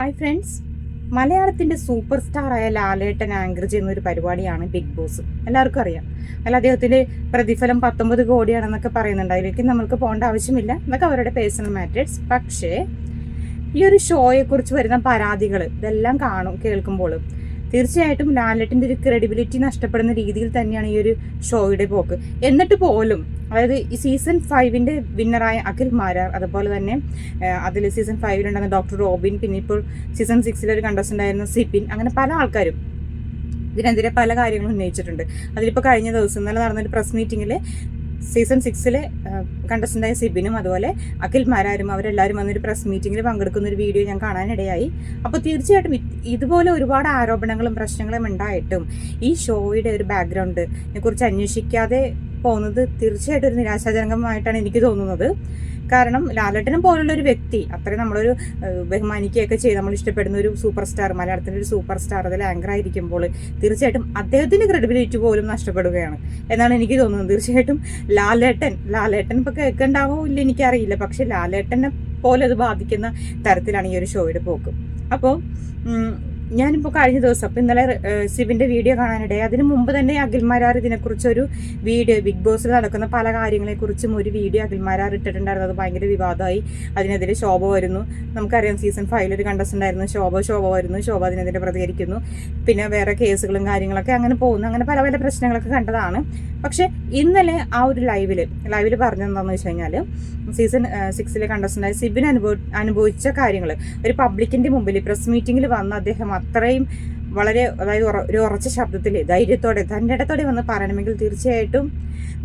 Hi friends മലയാളത്തിന്റെ super star ആയ Lalettan anchor ചെയ്യുന്ന ഒരു പരിപാടിയാണ് ബിഗ് ബോസ് എല്ലാവർക്കും അറിയാം. അല്ല അദ്ദേഹത്തിന്റെ പ്രതിഫലം പത്തൊമ്പത് കോടിയാണെന്നൊക്കെ പറയുന്നുണ്ട്. അതിലേക്ക് നമ്മൾക്ക് പോകേണ്ട ആവശ്യമില്ല. എന്നൊക്കെ അവരുടെ പേഴ്സണൽ മാറ്റേഴ്സ് പക്ഷേ ഈ ഒരു ഷോയെക്കുറിച്ച് വരുന്ന പരാതികൾ ഇതെല്ലാം കാണും കേൾക്കുമ്പോൾ തീർച്ചയായിട്ടും ലാലേട്ടിന്റെ ഒരു ക്രെഡിബിലിറ്റി നഷ്ടപ്പെടുന്ന രീതിയിൽ തന്നെയാണ് ഈ ഒരു ഷോയുടെ പോക്ക്. എന്നിട്ട് പോലും അതായത് ഈ സീസൺ ഫൈവിന്റെ വിന്നറായ അഖിൽ മാരാർ അതുപോലെ തന്നെ അതിൽ സീസൺ ഫൈവിലുണ്ടായിരുന്ന ഡോക്ടർ റോബിൻ പിന്നെ ഇപ്പോൾ സീസൺ സിക്സിലെ ഒരു ആയിരുന്ന സിപിൻ അങ്ങനെ പല ആൾക്കാരും ഇതിനെതിരെ പല കാര്യങ്ങളും ഉന്നയിച്ചിട്ടുണ്ട്. അതിലിപ്പോൾ കഴിഞ്ഞ ദിവസം ഇന്നലെ നടന്നൊരു പ്രസ് മീറ്റിംഗിൽ സീസൺ സിക്സിലെ കണ്ടസ്റ്റന്റായ സിബിനും അതുപോലെ അഖിൽ മാരാരും അവരെല്ലാവരും വന്നൊരു പ്രസ് മീറ്റിങ്ങിൽ പങ്കെടുക്കുന്ന ഒരു വീഡിയോ ഞാൻ കാണാനിടയായി. അപ്പോൾ തീർച്ചയായിട്ടും ഇതുപോലെ ഒരുപാട് ആരോപണങ്ങളും പ്രശ്നങ്ങളും ഉണ്ടായിട്ടും ഈ ഷോയുടെ ഒരു ബാക്ക്ഗ്രൗണ്ട് കുറിച്ച് അന്വേഷിക്കാതെ പോകുന്നത് തീർച്ചയായിട്ടും ഒരു നിരാശാജനകമായിട്ടാണ് എനിക്ക് തോന്നുന്നത്. കാരണം ലാലട്ടനെ പോലുള്ള ഒരു വ്യക്തി അത്രയും നമ്മളൊരു ബഹുമാനിക്കുകയൊക്കെ ചെയ്ത് നമ്മൾ ഇഷ്ടപ്പെടുന്ന ഒരു സൂപ്പർ സ്റ്റാർ മലയാളത്തിന്റെ ഒരു സൂപ്പർ സ്റ്റാർ അതിൽ ആങ്കർ ആയിരിക്കുമ്പോൾ തീർച്ചയായിട്ടും അദ്ദേഹത്തിന്റെ ക്രെഡിബിലിറ്റി പോലും നഷ്ടപ്പെടുകയാണ് എന്നാണ് എനിക്ക് തോന്നുന്നത്. തീർച്ചയായിട്ടും ലാലേട്ടൻ ലാലേട്ടൻ ഇപ്പോൾ കേൾക്കണ്ടാവോ ഇല്ല എനിക്കറിയില്ല. പക്ഷെ ലാലേട്ടനെ പോലെ അത് ബാധിക്കുന്ന തരത്തിലാണ് ഈ ഒരു ഷോയുടെ പോക്ക്. അപ്പോൾ ഞാനിപ്പോൾ കഴിഞ്ഞ ദിവസം അപ്പോൾ ഇന്നലെ സിബിന്റെ വീഡിയോ കാണാനിടയായി അതിന് മുമ്പ് തന്നെ അഖിൽമാരാർ ഇതിനെക്കുറിച്ചൊരു വീഡിയോ ബിഗ് ബോസിൽ നടക്കുന്ന പല കാര്യങ്ങളെക്കുറിച്ചും ഒരു വീഡിയോ അഖിൽമാരാർ ഇട്ടിട്ടുണ്ടായിരുന്നു. അത് ഭയങ്കര വിവാദമായി. അതിനെതിരെ ശോഭ വരുന്നു. നമുക്കറിയാം സീസൺ ഫൈവിൽ ഒരു കണ്ടസ്റ്റുണ്ടായിരുന്നു ആയിരുന്നു ശോഭ ശോഭ വരുന്നു. ശോഭ അതിനെതിരെ പ്രതികരിക്കുന്നു. പിന്നെ വേറെ കേസുകളും കാര്യങ്ങളൊക്കെ അങ്ങനെ പോകുന്നു. അങ്ങനെ പല പല പ്രശ്നങ്ങളൊക്കെ കണ്ടതാണ്. പക്ഷെ ഇന്നലെ ആ ഒരു ലൈവിൽ ലൈവിൽ പറഞ്ഞെന്താണെന്ന് വെച്ച് കഴിഞ്ഞാൽ സീസൺ സിക്സിലെ കണ്ടസ്റ്റന്റായ സിബിൻ അനുഭവ അനുഭവിച്ച കാര്യങ്ങൾ ഒരു പബ്ലിക്കിന്റെ മുമ്പിൽ പ്രസ് മീറ്റിംഗിൽ വന്ന് അദ്ദേഹം അത്രയും വളരെ അതായത് ഒരു ഉറച്ച ശബ്ദത്തിൽ ധൈര്യത്തോടെ തന്റെ ഇടത്തോടെ വന്ന് പറയണമെങ്കിൽ തീർച്ചയായിട്ടും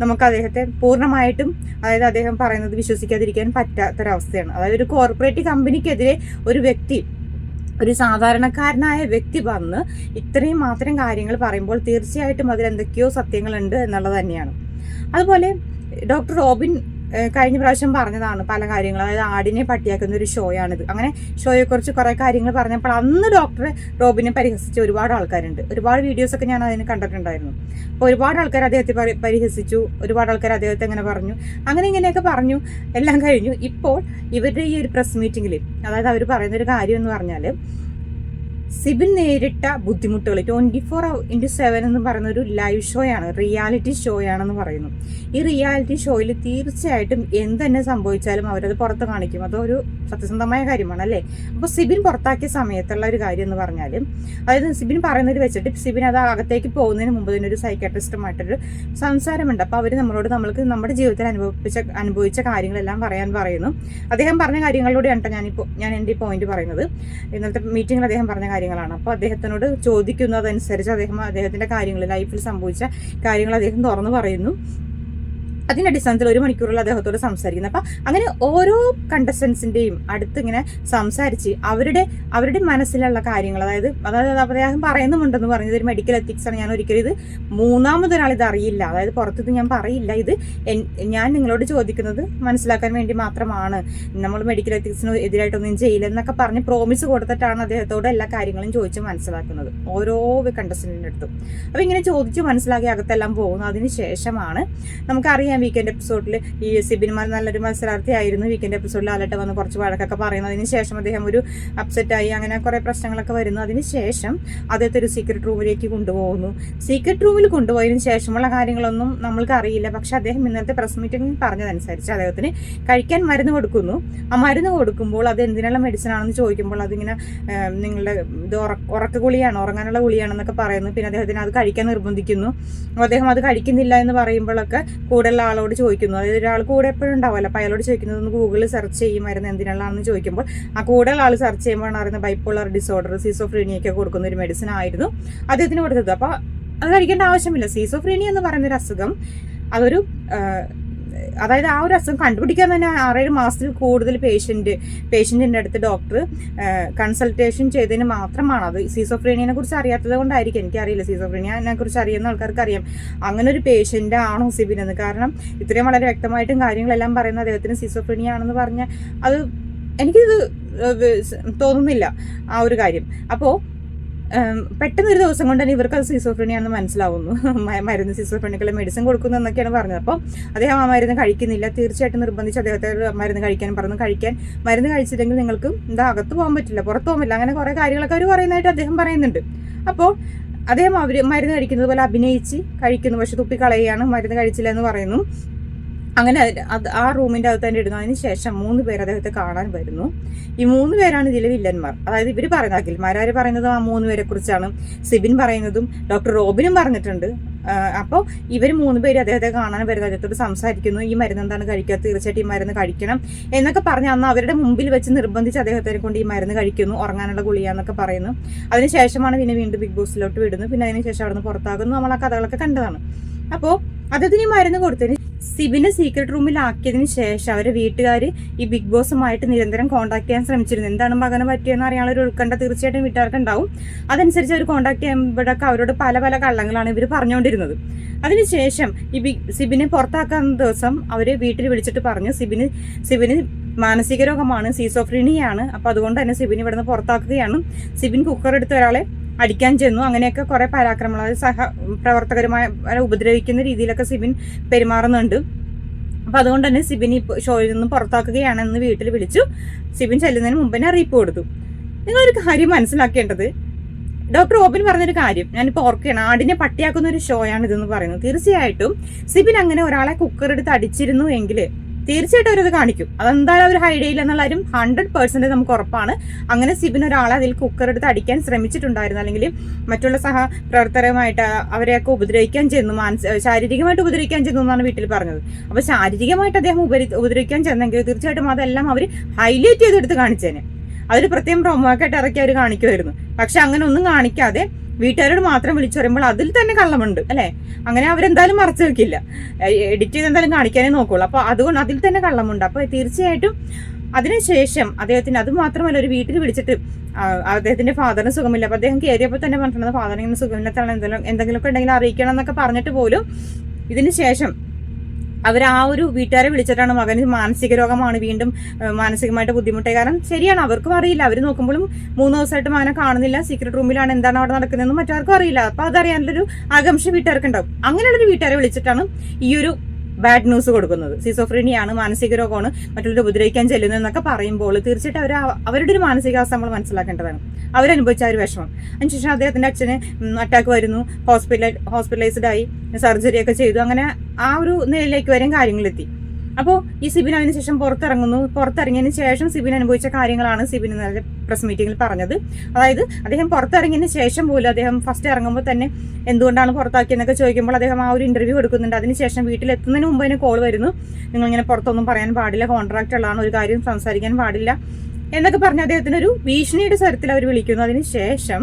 നമുക്ക് അദ്ദേഹത്തെ പൂർണമായിട്ടും അതായത് അദ്ദേഹം പറയുന്നത് വിശ്വസിക്കാതിരിക്കാൻ പറ്റാത്തൊരവസ്ഥയാണ്. അതായത് ഒരു കോർപ്പറേറ്റ് കമ്പനിക്കെതിരെ ഒരു വ്യക്തി ഒരു സാധാരണക്കാരനായ വ്യക്തി വന്ന് ഇത്രയും മാത്രം കാര്യങ്ങൾ പറയുമ്പോൾ തീർച്ചയായിട്ടും അതിൽ എന്തൊക്കെയോ സത്യങ്ങളുണ്ട് എന്നുള്ളത് തന്നെയാണ്. അതുപോലെ ഡോക്ടർ റോബിൻ കഴിഞ്ഞ പ്രാവശ്യം പറഞ്ഞതാണ് പല കാര്യങ്ങളും. അതായത് ആടിനെ പട്ടിയാക്കുന്ന ഒരു ഷോയാണിത്. അങ്ങനെ ഷോയെക്കുറിച്ച് കുറേ കാര്യങ്ങൾ പറഞ്ഞപ്പോൾ അന്ന് ഡോക്ടർ റോബിനെ പരിഹസിച്ച ഒരുപാട് ആൾക്കാരുണ്ട്. ഒരുപാട് വീഡിയോസ് ഒക്കെ ഞാൻ അതിന് കണ്ടിട്ടുണ്ടായിരുന്നു. അപ്പോൾ ഒരുപാട് ആൾക്കാർ അദ്ദേഹത്തെ പരി- പരിഹസിച്ചു. ഒരുപാട് ആൾക്കാർ അദ്ദേഹത്തെ അങ്ങനെ പറഞ്ഞു. അങ്ങനെ ഇങ്ങനെയൊക്കെ പറഞ്ഞു. എല്ലാം കഴിഞ്ഞു. ഇപ്പോൾ ഇവരുടെ ഈ ഒരു പ്രസ് മീറ്റിംഗിൽ അതായത് അവർ പറയുന്ന ഒരു കാര്യം എന്ന് പറഞ്ഞാൽ സിബിൻ നേരിട്ട ബുദ്ധിമുട്ടുകൾ ട്വന്റി ഫോർ ഇന്റു സെവൻ എന്ന് പറയുന്ന ഒരു ലൈവ് ഷോയാണ് റിയാലിറ്റി ഷോയാണെന്ന് പറയുന്നു. ഈ റിയാലിറ്റി ഷോയിൽ തീർച്ചയായിട്ടും എന്ത് തന്നെ സംഭവിച്ചാലും അവരത് പുറത്ത് കാണിക്കും. അതൊരു സത്യസന്ധമായ കാര്യമാണ് അല്ലേ? അപ്പോൾ സിബിൻ പുറത്താക്കിയ സമയത്തുള്ള ഒരു കാര്യം എന്ന് പറഞ്ഞാൽ അതായത് സിബിൻ പറയുന്നത് വെച്ചിട്ട് സിബിൻ അത് അകത്തേക്ക് പോകുന്നതിന് മുമ്പ് തന്നെ ഒരു സൈക്കാട്രിസ്റ്റുമായിട്ടൊരു സംസാരമുണ്ട്. അപ്പോൾ അവർ നമ്മളോട് നമ്മൾക്ക് നമ്മുടെ ജീവിതത്തിൽ അനുഭവിച്ച അനുഭവിച്ച കാര്യങ്ങളെല്ലാം പറയാൻ പറയുന്നു. അദ്ദേഹം പറഞ്ഞ കാര്യങ്ങളിലൂടെയാണ് ഞാൻ ഞാനിപ്പോൾ ഞാൻ എന്റെ പോയിന്റ് പറയുന്നത്. ഇന്നത്തെ മീറ്റിംഗിൽ അദ്ദേഹം പറഞ്ഞ കാര്യങ്ങളാണ്. അപ്പോൾ അദ്ദേഹത്തിനോട് ചോദിക്കുന്നതനുസരിച്ച് അദ്ദേഹം അദ്ദേഹത്തിന്റെ കാര്യങ്ങൾ ലൈഫിൽ സംഭവിച്ച കാര്യങ്ങൾ അദ്ദേഹം തുറന്നു പറയുന്നു. അതിന്റെ അടിസ്ഥാനത്തിൽ ഒരു മണിക്കൂറിൽ അദ്ദേഹത്തോട് സംസാരിക്കുന്നത് അപ്പൊ അങ്ങനെ ഓരോ കണ്ടസ്റ്റൻസിന്റെയും അടുത്ത് ഇങ്ങനെ സംസാരിച്ച് അവരുടെ അവരുടെ മനസ്സിലുള്ള കാര്യങ്ങൾ അതായത് അതായത് അദ്ദേഹം പറയുന്നുമുണ്ടെന്ന് പറഞ്ഞത് ഒരു മെഡിക്കൽ എത്തിക്സ് ആണ്. ഞാൻ ഒരിക്കലും ഇത് മൂന്നാമതൊരാൾ ഇത് അറിയില്ല. അതായത് പുറത്തുനിന്ന് ഞാൻ പറയില്ല. ഇത് ഞാൻ നിങ്ങളോട് ചോദിക്കുന്നത് മനസ്സിലാക്കാൻ വേണ്ടി മാത്രമാണ്. നമ്മൾ മെഡിക്കൽ എത്തിക്സിന് എതിരായിട്ടൊന്നും ചെയ്യില്ല എന്നൊക്കെ പറഞ്ഞ് പ്രോമിസ് കൊടുത്തിട്ടാണ് അദ്ദേഹത്തോട് എല്ലാ കാര്യങ്ങളും ചോദിച്ച് മനസ്സിലാക്കുന്നത്. ഓരോ കണ്ടസ്റ്റന്റിന്റെ അടുത്തും. അപ്പൊ ഇങ്ങനെ ചോദിച്ച് മനസ്സിലാക്കി അകത്തെല്ലാം പോകുന്നു. അതിന് ശേഷമാണ് നമുക്കറിയാം വീക്കെൻഡ് എപ്പിസോഡിൽ ഈ സിബിൻമാർ നല്ലൊരു മത്സരാർത്ഥിയായിരുന്നു. വീക്കെൻഡ് എപ്പിസോഡിൽ ആലട്ട് വന്ന് കുറച്ച് വഴക്കൊക്കെ പറയുന്നതിന് ശേഷം അദ്ദേഹം ഒരു അപ്സെറ്റായി അങ്ങനെ കുറേ പ്രശ്നങ്ങളൊക്കെ വരുന്നു. അതിന് ശേഷം അദ്ദേഹത്തെ ഒരു സീക്രട്ട് റൂമിലേക്ക് കൊണ്ടുപോകുന്നു. സീക്രട്ട് റൂമിൽ കൊണ്ടുപോയതിനു ശേഷമുള്ള കാര്യങ്ങളൊന്നും നമ്മൾക്ക് അറിയില്ല. പക്ഷെ അദ്ദേഹം ഇന്നത്തെ പ്രസ് മീറ്റിംഗിൽ പറഞ്ഞതനുസരിച്ച് അദ്ദേഹത്തിന് കഴിക്കാൻ മരുന്ന് കൊടുക്കുന്നു. ആ മരുന്ന് കൊടുക്കുമ്പോൾ അത് എന്തിനുള്ള മെഡിസിൻ ആണെന്ന് ചോദിക്കുമ്പോൾ അതിങ്ങനെ നിങ്ങളുടെ ഇത് ഉറ- ഉറക്ക ഗുളിയാണ് ഉറങ്ങാനുള്ള ഗുളിയാണെന്നൊക്കെ പറയുന്നു. പിന്നെ അദ്ദേഹത്തിന് അത് കഴിക്കാൻ നിർബന്ധിക്കുന്നു. അദ്ദേഹം അത് കഴിക്കുന്നില്ല എന്ന് പറയുമ്പോഴൊക്കെ കൂടെയുള്ള ആളോട് ചോദിക്കുന്നു. അതായത് ഒരാൾ കൂടെ എപ്പോഴും ഉണ്ടാവുമല്ലോ. അപ്പോൾ അയാളോട് ചോദിക്കുന്നത് ഒന്ന് ഗൂഗിളിൽ സെർച്ച് ചെയ്യും മരുന്ന് എന്തിനുള്ളതാണെന്ന് ചോദിക്കുമ്പോൾ ആ കൂടെയുള്ള ആൾ സെർച്ച് ചെയ്യുമ്പോഴാണ് അറിയുന്നത് ബൈപ്പോളർ ഡിസോർഡർ സീസോഫ്രീനിയൊക്കെ കൊടുക്കുന്ന ഒരു മെഡിസിൻ ആയിരുന്നു അദ്ദേഹത്തിന് കൊടുത്തത്. അപ്പോൾ അത് കഴിക്കേണ്ട ആവശ്യമില്ല. സീസോഫ്രീനി എന്ന് പറയുന്ന ഒരു അസുഖം അതൊരു അതായത് ആ ഒരു അസുഖം കണ്ടുപിടിക്കാൻ തന്നെ ആറേഴ് മാസത്തിൽ കൂടുതൽ പേഷ്യന്റ് പേഷ്യന്റിന്റെ അടുത്ത് ഡോക്ടർ കൺസൾട്ടേഷൻ ചെയ്തതിന് മാത്രമാണ്. അത് സീസോഫ്രീനിയെ കുറിച്ച് അറിയാത്തത് കൊണ്ടായിരിക്കും. എനിക്കറിയില്ല സീസോഫ്രീനിയെ കുറിച്ച് അറിയുന്ന ആൾക്കാർക്ക് അറിയാം. അങ്ങനെ ഒരു പേഷ്യന്റ് ആണോ സിബിൻ കാരണം ഇത്രയും വളരെ വ്യക്തമായിട്ടും കാര്യങ്ങളെല്ലാം പറയുന്ന അദ്ദേഹത്തിന് സീസോഫ്രീനിയ ആണെന്ന് പറഞ്ഞാൽ അത് എനിക്കിത് തോന്നുന്നില്ല ആ ഒരു കാര്യം. അപ്പോൾ പെട്ടെന്ന് ഒരു ദിവസം കൊണ്ട് തന്നെ ഇവർക്ക് അത് സിസോഫ്രണിയാണെന്ന് മനസ്സിലാവുന്നു. മരുന്ന് സിസോഫ്രണിക്കുള്ള മെഡിസിൻ കൊടുക്കുന്നു എന്നൊക്കെയാണ് പറഞ്ഞത്. അപ്പോൾ അദ്ദേഹം ആ മരുന്ന് കഴിക്കുന്നില്ല. തീർച്ചയായിട്ടും നിർബന്ധിച്ച് അദ്ദേഹത്തെ മരുന്ന് കഴിക്കാൻ പറഞ്ഞു. കഴിക്കാൻ മരുന്ന് കഴിച്ചില്ലെങ്കിൽ നിങ്ങൾക്ക് എന്താ അകത്ത് പോകാൻ പറ്റില്ല പുറത്ത് പോകാൻ പറ്റില്ല. അങ്ങനെ കുറേ കാര്യങ്ങളൊക്കെ അവർ പറയുന്നതായിട്ട് അദ്ദേഹം പറയുന്നുണ്ട്. അപ്പോൾ അദ്ദേഹം അവർ മരുന്ന് കഴിക്കുന്നത് പോലെ അഭിനയിച്ച് കഴിക്കുന്നു. പക്ഷെ തുപ്പി കളയുകയാണ്. മരുന്ന് കഴിച്ചില്ല എന്ന് പറയുന്നു. അങ്ങനെ അത് ആ റൂമിന്റെ അകത്ത് തന്നെ ഇടുന്നു അതിനുശേഷം മൂന്ന് പേർ അദ്ദേഹത്തെ കാണാൻ വരുന്നു. ഈ മൂന്ന് പേരാണ് ഇതിലെ വില്ലന്മാർ. അതായത് ഇവർ പറയുന്ന അഖിൽമാരാര് പറയുന്നതും ആ മൂന്ന് പേരെ കുറിച്ചാണ്. സിബിൻ പറയുന്നതും ഡോക്ടർ റോബിനും പറഞ്ഞിട്ടുണ്ട്. അപ്പോൾ ഇവർ മൂന്ന് പേര് അദ്ദേഹത്തെ കാണാൻ വരുന്നത് അദ്ദേഹത്തോട് സംസാരിക്കുന്നു. ഈ മരുന്ന് എന്താണ് കഴിക്കുക തീർച്ചയായിട്ടും ഈ മരുന്ന് കഴിക്കണം എന്നൊക്കെ പറഞ്ഞ് അന്ന് അവരുടെ മുമ്പിൽ വെച്ച് നിർബന്ധിച്ച് അദ്ദേഹത്തിനെ കൊണ്ട് ഈ മരുന്ന് കഴിക്കുന്നു. ഉറങ്ങാനുള്ള ഗുളിയാന്നൊക്കെ പറയുന്നു. അതിനുശേഷമാണ് പിന്നെ വീണ്ടും ബിഗ് ബോസിലോട്ട് വിടുന്നു. പിന്നെ അതിനുശേഷം അവിടുന്ന് പുറത്താകുന്നു. നമ്മൾ ആ കഥകളൊക്കെ കണ്ടതാണ്. അപ്പോൾ അദ്ദേഹത്തിന് ഈ മരുന്ന് കൊടുത്തതിന് സിബിനെ സീക്രട്ട് റൂമിലാക്കിയതിന് ശേഷം അവരെ വീട്ടുകാർ ഈ ബിഗ് ബോസുമായിട്ട് നിരന്തരം കോൺടാക്ട് ചെയ്യാൻ ശ്രമിച്ചിരുന്നു. എന്താണ് മകന് പറ്റിയെന്ന് അറിയാനുള്ള ഒരു ഉൾക്കണ്ട തീർച്ചയായിട്ടും വീട്ടുകാർക്ക് ഉണ്ടാവും അതനുസരിച്ച് അവർ കോൺടാക്ട് ചെയ്യുമ്പോഴൊക്കെ അവരോട് പല പല കള്ളങ്ങളാണ് ഇവർ പറഞ്ഞുകൊണ്ടിരുന്നത് അതിനുശേഷം ഈ ബിഗ് സിബിനെ പുറത്താക്കുന്ന ദിവസം അവർ വീട്ടിൽ വിളിച്ചിട്ട് പറഞ്ഞു സിബിന് സിബിന് മാനസിക രോഗമാണ് സീസോഫ്രീനിയാണ് അപ്പോൾ അതുകൊണ്ട് തന്നെ സിബിൻ ഇവിടുന്ന് പുറത്താക്കുകയാണ്. സിബിൻ കുക്കർ എടുത്ത ഒരാളെ അടിക്കാൻ ചെന്നു. അങ്ങനെയൊക്കെ കുറെ പരാക്രമങ്ങൾ അതായത് സഹ പ്രവർത്തകരുമായി ഉപദ്രവിക്കുന്ന രീതിയിലൊക്കെ സിബിൻ പെരുമാറുന്നുണ്ട്. അപ്പൊ അതുകൊണ്ട് തന്നെ സിബിൻ ഈ ഷോയിൽ നിന്ന് പുറത്താക്കുകയാണെന്ന് വീട്ടിൽ വിളിച്ചു. സിബിൻ ചെല്ലുന്നതിന് മുമ്പ് തന്നെ അറിയിപ്പ് കൊടുത്തു. നിങ്ങളൊരു കാര്യം മനസ്സിലാക്കേണ്ടത്. ഡോക്ടർ ഓബിൻ പറഞ്ഞൊരു കാര്യം ഞാനിപ്പോൾ ഓർക്കുകയാണ് ആടിനെ പട്ടിയാക്കുന്ന ഒരു ഷോയാണ് ഇതെന്ന് പറയുന്നത്. തീർച്ചയായിട്ടും സിബിൻ അങ്ങനെ ഒരാളെ കുക്കർ എടുത്ത് അടിച്ചിരുന്നു എങ്കിൽ തീർച്ചയായിട്ടും അവരത് കാണിക്കും. അതെന്തായാലും അവർ ഹൈഡ് ചെയ്യില്ല എന്നുള്ള കാര്യം ഹൺഡ്രഡ് പെർസെന്റ് നമുക്ക് ഉറപ്പാണ്. അങ്ങനെ സിബിൻ ഒരാളെ അതിൽ കുക്കർ എടുത്ത് അടിക്കാൻ ശ്രമിച്ചിട്ടുണ്ടായിരുന്നു. അല്ലെങ്കിൽ മറ്റുള്ള സഹ പ്രവർത്തകരുമായിട്ട് അവരെയൊക്കെ ഉപദ്രവിക്കാൻ ചെന്നു. മാനസ ശാരീരികമായിട്ട് ഉപദ്രവിക്കാൻ ചെന്നു എന്നാണ് വീട്ടിൽ പറഞ്ഞത്. അപ്പോൾ ശാരീരികമായിട്ട് അദ്ദേഹം ഉപരി ഉപദ്രവിക്കാൻ ചെന്നെങ്കിൽ തീർച്ചയായിട്ടും അതെല്ലാം അവർ ഹൈലൈറ്റ് ചെയ്തെടുത്ത് കാണിച്ചേനെ. അതൊരു പ്രത്യേകം പ്രൊമോക്കായിട്ട് ഇറക്കി അവർ കാണിക്കുമായിരുന്നു. പക്ഷെ അങ്ങനെ ഒന്നും കാണിക്കാതെ വീട്ടുകാരോട് മാത്രം വിളിച്ചു പറയുമ്പോൾ അതിൽ തന്നെ കള്ളമുണ്ട് അല്ലെ? അങ്ങനെ അവരെന്തായാലും മറച്ചു വെക്കില്ല. എഡിറ്റ് ചെയ്ത് എന്തായാലും കാണിക്കാനേ നോക്കുള്ളൂ. അപ്പൊ അതുകൊണ്ട് അതിൽ തന്നെ കള്ളമുണ്ട്. അപ്പൊ തീർച്ചയായിട്ടും അതിനുശേഷം അദ്ദേഹത്തിന് അത് മാത്രമല്ല ഒരു വീട്ടിൽ വിളിച്ചിട്ട് അദ്ദേഹത്തിന്റെ ഫാദറിന് സുഖമില്ല. അപ്പൊ അദ്ദേഹം കയറിയപ്പോൾ തന്നെ പറഞ്ഞിട്ടുണ്ട് ഫാദറിന് സുഖമില്ലാത്തതാണ് എന്തെങ്കിലും എന്തെങ്കിലുമൊക്കെ ഉണ്ടെങ്കിൽ അറിയിക്കണം എന്നൊക്കെ പറഞ്ഞിട്ട് പോലും ഇതിന് ശേഷം അവർ ആ ഒരു വീട്ടുകാരെ വിളിച്ചിട്ടാണ് മകന് മാനസിക രോഗമാണ് വീണ്ടും മാനസികമായിട്ട് ബുദ്ധിമുട്ടായി കാരണം. ശരിയാണ് അവർക്കും അറിയില്ല. അവർ നോക്കുമ്പോഴും മൂന്ന് ദിവസമായിട്ട് മകനെ കാണുന്നില്ല. സീക്രട്ട് റൂമിലാണ് എന്താണ് അവിടെ നടക്കുന്നതെന്ന് മറ്റാർക്കും അറിയില്ല. അപ്പൊ അതറിയാനുള്ളൊരു ആകാംക്ഷ വീട്ടുകാർക്ക് ഉണ്ടാവും അങ്ങനെയുള്ളൊരു വീട്ടുകാരെ വിളിച്ചിട്ടാണ് ഈ ഒരു ബാഡ് ന്യൂസ് കൊടുക്കുന്നത്. സിസോഫ്രീനിയാണ് മാനസിക രോഗമാണ് മറ്റുള്ളവരെ ഉപദ്രവിക്കാൻ ചെല്ലുന്നത് എന്നൊക്കെ പറയുമ്പോൾ തീർച്ചയായിട്ടും അവർ അവരുടെ ഒരു മാനസികാവസ്ഥ നമ്മൾ മനസ്സിലാക്കേണ്ടതാണ്. അവരനുഭവിച്ച ഒരു വിഷമം. അതിനുശേഷം അദ്ദേഹത്തിന്റെ അച്ഛന് അറ്റാക്ക് വരുന്നു ഹോസ്പിറ്റൽ ഹോസ്പിറ്റലൈസ്ഡ് ആയി സർജറി ഒക്കെ ചെയ്തു. അങ്ങനെ ആ ഒരു നിലയിലേക്ക് വരെയും കാര്യങ്ങളെത്തി അപ്പോൾ ഈ സിബിൻ അതിന് ശേഷം പുറത്തിറങ്ങുന്നു. പുറത്തിറങ്ങിയതിന് ശേഷം സിബിൻ അനുഭവിച്ച കാര്യങ്ങളാണ് സിബിൻ ഇന്നലെ പ്രസ് മീറ്റിംഗിൽ പറഞ്ഞത്. അതായത് അദ്ദേഹം പുറത്തിറങ്ങിയതിന് ശേഷം പോലും അദ്ദേഹം ഫസ്റ്റ് ഇറങ്ങുമ്പോൾ തന്നെ എന്തുകൊണ്ടാണ് പുറത്താക്കിയെന്നൊക്കെ ചോദിക്കുമ്പോൾ അദ്ദേഹം ആ ഒരു ഇന്റർവ്യൂ കൊടുക്കുന്നുണ്ട്. അതിനുശേഷം വീട്ടിലെത്തുന്നതിന് മുമ്പ് തന്നെ കോൾ വരുന്നു. നിങ്ങൾ ഇങ്ങനെ പുറത്തൊന്നും പറയാൻ പാടില്ല. കോൺട്രാക്ട് ഉള്ളതാണ് ഒരു കാര്യം സംസാരിക്കാൻ പാടില്ല എന്നൊക്കെ പറഞ്ഞ് അദ്ദേഹത്തിന് ഒരു ഭീഷണിയുടെ സ്വരത്തിൽ അവർ വിളിക്കുന്നു. അതിന് ശേഷം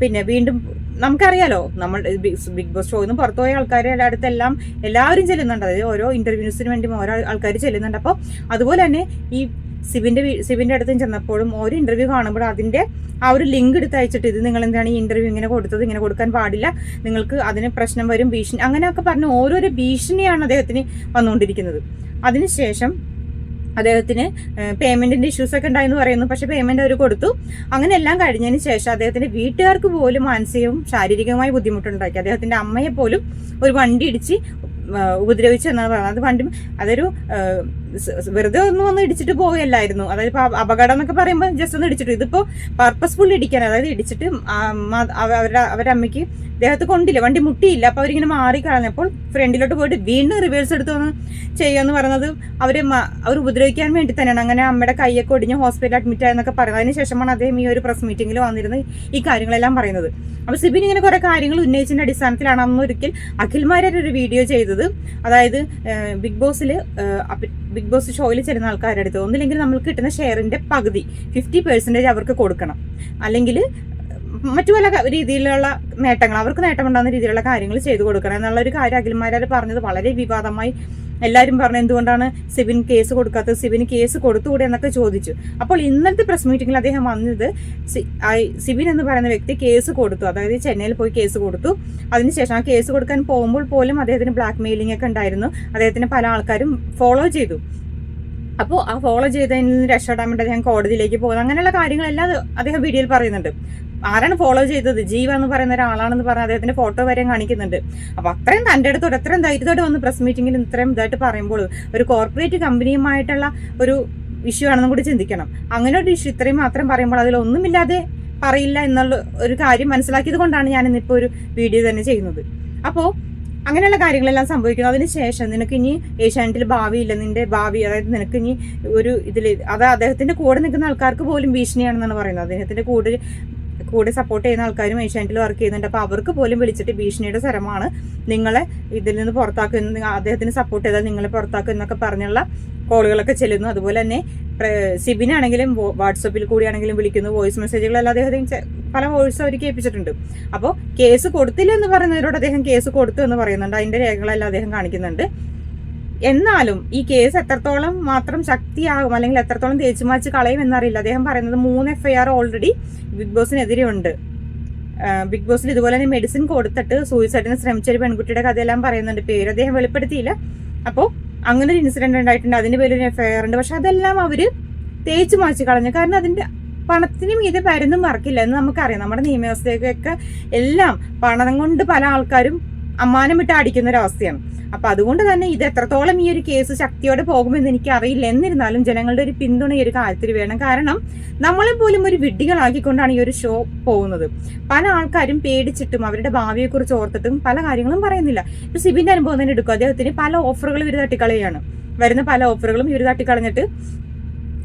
പിന്നെ വീണ്ടും നമുക്കറിയാലോ നമ്മൾ ബിഗ് ബോസ് ഷോയിൽ നിന്ന് പുറത്തുപോയ ആൾക്കാരെ അടുത്തെല്ലാം എല്ലാവരും ചെല്ലുന്നുണ്ട്. അതായത് ഓരോ ഇന്റർവ്യൂസിന് വേണ്ടി ഓരോ ആൾക്കാർ ചെല്ലുന്നുണ്ട്. അപ്പോൾ അതുപോലെ തന്നെ ഈ സിബിന്റെ സിബിന്റെ അടുത്തും ചെന്നപ്പോഴും ഓരോ ഇന്റർവ്യൂ കാണുമ്പോൾ അതിന്റെ ആ ഒരു ലിങ്ക് എടുത്ത് അയച്ചിട്ട് ഇത് നിങ്ങൾ എന്താണ് ഈ ഇന്റർവ്യൂ ഇങ്ങനെ കൊടുത്തത് ഇങ്ങനെ കൊടുക്കാൻ പാടില്ല നിങ്ങൾക്ക് അതിന് പ്രശ്നം വരും ഭീഷണി അങ്ങനെയൊക്കെ പറഞ്ഞ് ഓരോരോ ഭീഷണിയാണ് അദ്ദേഹത്തിന് വന്നുകൊണ്ടിരിക്കുന്നത്. അതിനുശേഷം അദ്ദേഹത്തിന് പേയ്മെന്റിന്റെ ഇഷ്യൂസ് ഒക്കെ ഉണ്ടായെന്ന് പറയുന്നു. പക്ഷെ പേയ്മെന്റ് അവർ കൊടുത്തു. അങ്ങനെ എല്ലാം കഴിഞ്ഞതിന് ശേഷം അദ്ദേഹത്തിന്റെ വീട്ടുകാർക്ക് പോലും മാനസികവും ശാരീരികവുമായി ബുദ്ധിമുട്ടുണ്ടാക്കി. അദ്ദേഹത്തിന്റെ അമ്മയെ പോലും ഒരു വണ്ടി ഇടിച്ച് ഉപദ്രവിച്ചു എന്നാണ് പറയുന്നത്. അത് വണ്ടി അതൊരു വെറുതെ ഒന്ന് വന്ന് ഇടിച്ചിട്ട് പോവുകയല്ലായിരുന്നു അതായത് ഇപ്പൊ അപകടം എന്നൊക്കെ പറയുമ്പോൾ ജസ്റ്റ് ഒന്ന് ഇടിച്ചിട്ട് ഇതിപ്പോ പർപ്പസ്ഫുൾ ഇടിക്കാൻ അതായത് ഇടിച്ചിട്ട് അവരുടെ അവരുടെ അമ്മയ്ക്ക് ദേഹത്ത് കൊണ്ടില്ല വണ്ടി മുട്ടിയില്ല അപ്പൊ അവരിങ്ങനെ മാറി കളഞ്ഞപ്പോൾ ഫ്രണ്ടിലോട്ട് പോയിട്ട് വീണ്ടും റിവേഴ്സ് എടുത്ത് വന്ന് ചെയ്യാന്ന് പറയുന്നത് അവർ അവർ ഉപദ്രവിക്കാൻ വേണ്ടി തന്നെയാണ്. അങ്ങനെ അമ്മയുടെ കൈയൊക്കെ ഒടിഞ്ഞ് ഹോസ്പിറ്റലിൽ അഡ്മിറ്റ് ആയെന്നൊക്കെ പറയുന്നത്. അതിനുശേഷമാണ് അദ്ദേഹം ഈ ഒരു പ്രസ് മീറ്റിംഗിൽ വന്നിരുന്ന് ഈ കാര്യങ്ങളെല്ലാം പറയുന്നത്. അപ്പൊ സിബിൻ ഇങ്ങനെ കുറെ കാര്യങ്ങൾ ഉന്നയിച്ചതിന്റെ അടിസ്ഥാനത്തിലാണ് അന്ന് ഒരു വീഡിയോ ചെയ്തത്. അതായത് ബിഗ് ബോസിൽ ബിഗ് ബോസ് ഷോയിൽ ചെല്ലുന്ന ആൾക്കാരുടെ അടുത്ത് ഒന്നില്ലെങ്കിൽ നമ്മൾക്ക് കിട്ടുന്ന ഷെയറിന്റെ പകുതി ഫിഫ്റ്റി പെർസെന്റേജ് അവർക്ക് കൊടുക്കണം. അല്ലെങ്കിൽ മറ്റു പല രീതിയിലുള്ള നേട്ടങ്ങൾ അവർക്ക് നേട്ടമുണ്ടാകുന്ന രീതിയിലുള്ള കാര്യങ്ങൾ ചെയ്തു കൊടുക്കണം. എന്നുള്ള ഒരു കാര്യം അഖിൽമാരാർ പറഞ്ഞത് വളരെ വിവാദമായി എല്ലാവരും പറഞ്ഞു എന്തുകൊണ്ടാണ് സിബിൻ കേസ് കൊടുക്കാത്തത്? സിബിന് കേസ് കൊടുത്തുകൂടെ എന്നൊക്കെ ചോദിച്ചു. അപ്പോൾ ഇന്നത്തെ പ്രസ് മീറ്റിംഗിൽ അദ്ദേഹം വന്നത് സിബിൻ എന്ന് പറയുന്ന വ്യക്തി കേസ് കൊടുത്തു. അതായത് ചെന്നൈയിൽ പോയി കേസ് കൊടുത്തു. അതിനുശേഷം ആ കേസ് കൊടുക്കാൻ പോകുമ്പോൾ പോലും അദ്ദേഹത്തിന് ബ്ലാക്ക് മെയിലിംഗ് ഒക്കെ ഉണ്ടായിരുന്നു. അദ്ദേഹത്തിന് പല ആൾക്കാരും ഫോളോ ചെയ്തു. അപ്പോൾ ആ ഫോളോ ചെയ്തതിൽ നിന്ന് രക്ഷപ്പെടാൻ വേണ്ടി അദ്ദേഹം കോടതിയിലേക്ക് പോകുന്നത് അങ്ങനെയുള്ള കാര്യങ്ങളെല്ലാം അദ്ദേഹം വീഡിയോയിൽ പറയുന്നുണ്ട്. ആരാണ് ഫോളോ ചെയ്തത്? ജീവ എന്ന് പറയുന്ന ഒരാളാണെന്ന് പറഞ്ഞ അദ്ദേഹത്തിന്റെ ഫോട്ടോ വരെ കാണിക്കുന്നുണ്ട്. അപ്പൊ അത്രയും തന്റെ അടുത്തോട് അത്രയും ധൈര്യത്തോടെ വന്ന് പ്രസ് മീറ്റിംഗിൽ ഇത്രയും ഇതായിട്ട് പറയുമ്പോൾ ഒരു കോർപ്പറേറ്റ് കമ്പനിയുമായിട്ടുള്ള ഒരു ഇഷ്യൂ ആണെന്നും കൂടി ചിന്തിക്കണം. അങ്ങനെ ഒരു ഇഷ്യൂ ഇത്രയും മാത്രം പറയുമ്പോൾ അതിലൊന്നുമില്ലാതെ പറയില്ല എന്നുള്ള ഒരു കാര്യം മനസ്സിലാക്കിയത് കൊണ്ടാണ് ഞാൻ ഇന്നിപ്പോൾ ഒരു വീഡിയോ തന്നെ ചെയ്യുന്നത്. അപ്പോൾ അങ്ങനെയുള്ള കാര്യങ്ങളെല്ലാം സംഭവിക്കുന്നു. അതിന് ശേഷം നിനക്ക് ഇനി ഏഷ്യാനെറ്റിൽ ഭാവിയില്ല നിന്റെ ഭാവി അതായത് നിനക്ക് ഇനി ഒരു ഇതിൽ അത് അദ്ദേഹത്തിന്റെ കൂടെ നിൽക്കുന്ന ആൾക്കാർക്ക് പോലും ഭീഷണിയാണെന്നാണ് പറയുന്നത്. അദ്ദേഹത്തിന്റെ കൂടെ കൂടെ സപ്പോർട്ട് ചെയ്യുന്ന ആൾക്കാരും ഏഷ്യാനെറ്റിൽ വർക്ക് ചെയ്യുന്നുണ്ട്. അപ്പോൾ അവർക്ക് പോലും വിളിച്ചിട്ട് ഭീഷണിയുടെ സ്വരമാണ് നിങ്ങളെ ഇതിൽ നിന്ന് പുറത്താക്കുന്ന അദ്ദേഹത്തിന് സപ്പോർട്ട് ചെയ്താൽ നിങ്ങളെ പുറത്താക്കും എന്നൊക്കെ പറഞ്ഞുള്ള കോളുകളൊക്കെ ചെല്ലുന്നു. അതുപോലെ തന്നെ സിബിനാണെങ്കിലും വാട്സപ്പിൽ കൂടിയാണെങ്കിലും വിളിക്കുന്നു. വോയിസ് മെസ്സേജുകളെല്ലാം അദ്ദേഹത്തിന് പല വോയിസ് അവർ കേൾപ്പിച്ചിട്ടുണ്ട്. അപ്പോൾ കേസ് കൊടുത്തില്ല എന്ന് പറയുന്നവരോട് അദ്ദേഹം കേസ് കൊടുത്തു എന്ന് പറയുന്നുണ്ട്. അതിന്റെ രേഖകളെല്ലാം അദ്ദേഹം കാണിക്കുന്നുണ്ട്. എന്നാലും ഈ കേസ് എത്രത്തോളം മാത്രം ശക്തിയാകും അല്ലെങ്കിൽ എത്രത്തോളം തേച്ചു മാച്ച് കളയും എന്നറിയില്ല. അദ്ദേഹം പറയുന്നത് മൂന്ന് എഫ്ഐആർ ഓൾറെഡി ബിഗ് ബോസിനെതിരെ ഉണ്ട്. ബിഗ് ബോസിൽ ഇതുപോലെ തന്നെ മെഡിസിൻ കൊടുത്തിട്ട് സൂയിസൈഡിന് ശ്രമിച്ച ഒരു പെൺകുട്ടിയുടെ കഥയെല്ലാം പറയുന്നുണ്ട്. പേര് അദ്ദേഹം വെളിപ്പെടുത്തിയില്ല. അപ്പോൾ അങ്ങനെ ഒരു ഇൻസിഡന്റ് ഉണ്ടായിട്ടുണ്ട്. അതിന്റെ പേരിൽ എഫ് ഐ ആർ ഉണ്ട്. പക്ഷെ അതെല്ലാം അവർ തേച്ചു മാച്ച് കളഞ്ഞു. കാരണം അതിന്റെ പണത്തിന് മീതെ പരുന്നും മറക്കില്ല എന്ന് നമുക്കറിയാം. നമ്മുടെ നിയമവ്യവസ്ഥയൊക്കെ എല്ലാം പണം കൊണ്ട് പല ആൾക്കാരും അമ്മാനം വിട്ട് അടിക്കുന്ന ഒരവസ്ഥയാണ് അപ്പൊ അതുകൊണ്ട് തന്നെ ഇത് എത്രത്തോളം ഈ ഒരു കേസ് ശക്തിയോടെ പോകുമെന്ന് എനിക്ക് അറിയില്ല എന്നിരുന്നാലും ജനങ്ങളുടെ ഒരു പിന്തുണ ഈ ഒരു കാര്യത്തിൽ വേണം. കാരണം നമ്മളെ പോലും ഒരു വിഡ്ഢികളാക്കിക്കൊണ്ടാണ് ഈ ഒരു ഷോ പോകുന്നത്. പല ആൾക്കാരും പേടിച്ചിട്ടും അവരുടെ ഭാവിയെ കുറിച്ച് ഓർത്തിട്ടും പല കാര്യങ്ങളും പറയുന്നില്ല. ഇപ്പൊ സിബിന്റെ അനുഭവം തന്നെ എടുക്കും. അദ്ദേഹത്തിന് പല ഓഫറുകൾ ഇവർ തട്ടിക്കളയാണ് വരുന്ന പല ഓഫറുകളും ഇവർ തട്ടിക്കളഞ്ഞിട്ട്